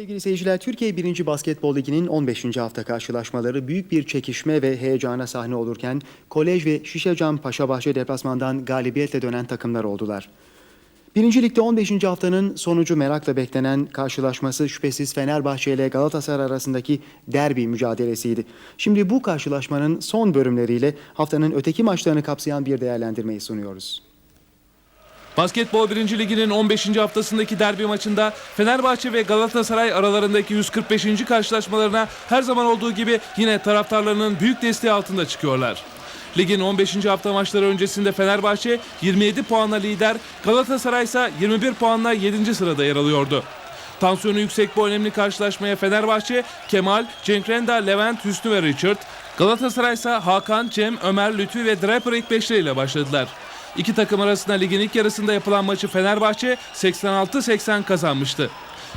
Sevgili seyirciler, Türkiye 1. Basketbol Ligi'nin 15. hafta karşılaşmaları büyük bir çekişme ve heyecana sahne olurken Kolej ve Şişecam Paşabahçe deplasmandan galibiyetle dönen takımlar oldular. 1. Lig'de 15. haftanın sonucu merakla beklenen karşılaşması şüphesiz Fenerbahçe ile Galatasaray arasındaki derbi mücadelesiydi. Şimdi bu karşılaşmanın son bölümleriyle haftanın öteki maçlarını kapsayan bir değerlendirmeyi sunuyoruz. Basketbol 1. Ligi'nin 15. haftasındaki derbi maçında Fenerbahçe ve Galatasaray aralarındaki 145. karşılaşmalarına her zaman olduğu gibi yine taraftarlarının büyük desteği altında çıkıyorlar. Ligin 15. hafta maçları öncesinde Fenerbahçe 27 puanla lider, Galatasaray ise 21 puanla 7. sırada yer alıyordu. Tansiyonu yüksek bu önemli karşılaşmaya Fenerbahçe, Kemal, Cenk Renda, Levent, Hüsnü ve Richard, Galatasaray ise Hakan, Cem, Ömer, Lütfi ve Draper ilk beşleriyle başladılar. İki takım arasında ligin ilk yarısında yapılan maçı Fenerbahçe 86-80 kazanmıştı.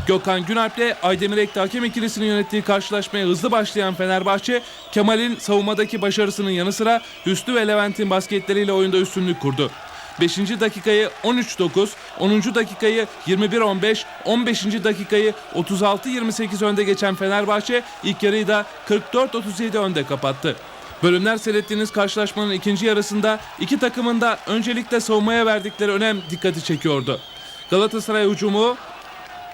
Gökhan Günalp ile Aydemir Ekti hakem ikilisinin yönettiği karşılaşmaya hızlı başlayan Fenerbahçe, Kemal'in savunmadaki başarısının yanı sıra Hüsnü ve Levent'in basketleriyle oyunda üstünlük kurdu. 5. dakikayı 13-9, 10. dakikayı 21-15, 15. dakikayı 36-28 önde geçen Fenerbahçe ilk yarıyı da 44-37 önde kapattı. Bölümler seyrettiğiniz karşılaşmanın ikinci yarısında iki takımın da öncelikle savunmaya verdikleri önem dikkati çekiyordu. Galatasaray hücumu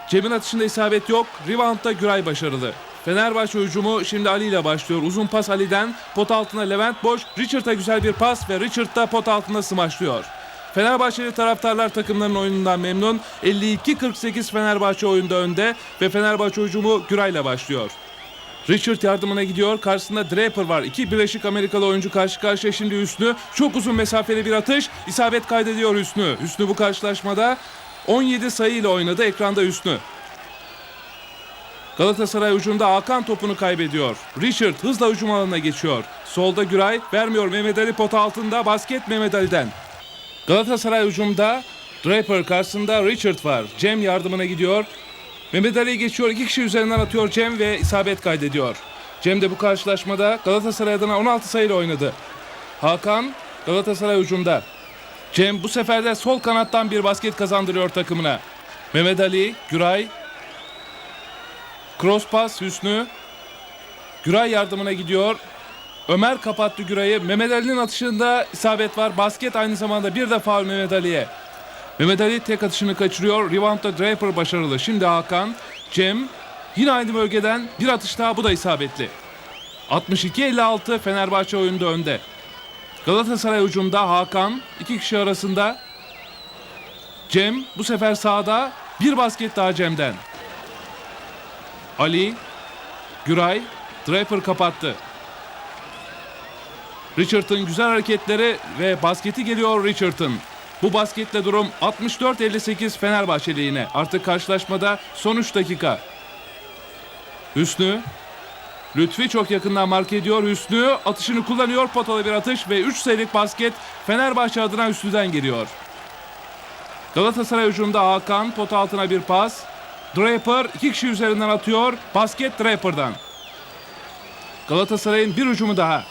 Cem'in atışında isabet yok. Rebound'da Güray başarılı. Fenerbahçe hücumu şimdi Ali ile başlıyor. Uzun pas Ali'den. Pot altına Levent boş. Richard'a güzel bir pas ve Richard da pot altında smaçlıyor. Fenerbahçeli taraftarlar takımların oyunundan memnun. 52-48 Fenerbahçe oyunda önde ve Fenerbahçe hücumu Güray'la başlıyor. Richard yardımına gidiyor. Karşısında Draper var. İki Birleşik Amerikalı oyuncu karşı karşıya şimdi Hüsnü. Çok uzun mesafeli bir atış. İsabet kaydediyor Hüsnü. Hüsnü bu karşılaşmada 17 sayı ile oynadı. Ekranda Hüsnü. Galatasaray hücumda Hakan topunu kaybediyor. Richard hızla hücum alanına geçiyor. Solda Güray vermiyor Mehmet Ali pot altında basket Mehmet Ali'den. Galatasaray hücumda Draper karşısında Richard var. Cem yardımına gidiyor. Mehmet Ali geçiyor. iki kişi üzerinden atıyor Cem ve isabet kaydediyor. Cem de bu karşılaşmada Galatasaray adına 16 sayıyla oynadı. Hakan Galatasaray hücumda. Cem bu sefer de sol kanattan bir basket kazandırıyor takımına. Mehmet Ali, Güray. Cross pas Hüsnü. Güray yardımına gidiyor. Ömer kapattı Güray'ı. Mehmet Ali'nin atışında isabet var. Basket aynı zamanda bir de faul Mehmet Ali'ye. Mehmet Ali tek atışını kaçırıyor. Reboundda Draper başarılı. Şimdi Hakan, Cem yine aynı bölgeden bir atış daha bu da isabetli. 62-56 Fenerbahçe oyunda önde. Galatasaray hücumda Hakan iki kişi arasında. Cem bu sefer sağda bir basket daha Cem'den. Ali, Güray, Draper kapattı. Richard'ın güzel hareketleri ve basketi geliyor Richard'ın. Bu basketle durum 64-58 Fenerbahçe lehine. Artık karşılaşmada son 3 dakika. Hüsnü. Lütfi çok yakından mark ediyor. Hüsnü atışını kullanıyor. Potalı bir atış ve 3 sayılık basket Fenerbahçe adına Hüsnü'den geliyor. Galatasaray hücumda Hakan pot altına bir pas. Draper iki kişi üzerinden atıyor. Basket Draper'dan. Galatasaray'ın bir hücumu daha.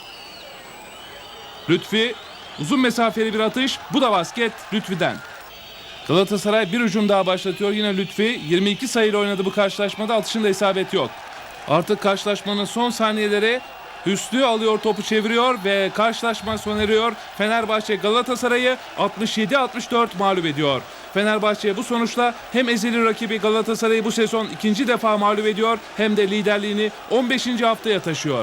Lütfi uzun mesafeli bir atış. Bu da basket Lütfi'den. Galatasaray bir hücum daha başlatıyor. Yine Lütfi 22 sayıyla oynadı bu karşılaşmada. Atışında isabet yok. Artık karşılaşmanın son saniyeleri Hüsnü alıyor topu çeviriyor ve karşılaşma sona eriyor. Fenerbahçe Galatasaray'ı 67-64 mağlup ediyor. Fenerbahçe bu sonuçla hem ezeli rakibi Galatasaray'ı bu sezon ikinci defa mağlup ediyor hem de liderliğini 15. haftaya taşıyor.